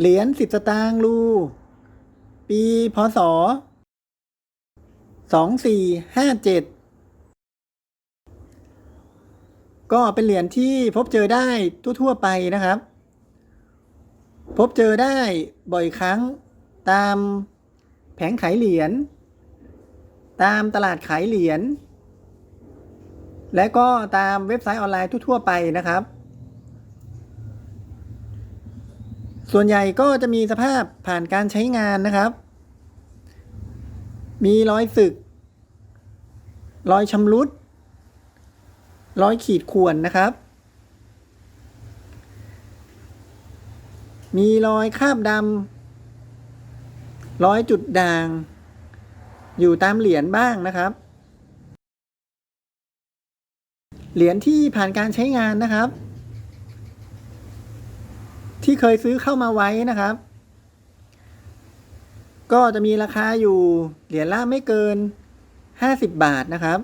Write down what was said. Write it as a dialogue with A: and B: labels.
A: เหรียญสิบสตางค์รูปีพศสองสี่ห้าเจ็ดก็เป็นเหรียญที่พบเจอได้ทั่วๆไปนะครับ พบเจอได้บ่อยครั้งตามแผงขายเหรียญ ตามตลาดขายเหรียญ และก็ตามเว็บไซต์ออนไลน์ทั่วๆไปนะครับ ส่วนใหญ่ก็จะมีสภาพผ่านการใช้งานนะครับ มีรอยสึก รอยชำรุด รอยขีดข่วนนะครับ มีรอยคราบดำรอยจุดด่าง อยู่ตามเหรียญบ้างนะครับ เหรียญที่ผ่านการใช้งานนะครับ ที่เคยซื้อเข้ามาไว้นะครับ ก็จะมีราคาอยู่เหรียญละไม่เกิน 50 บาทนะครับ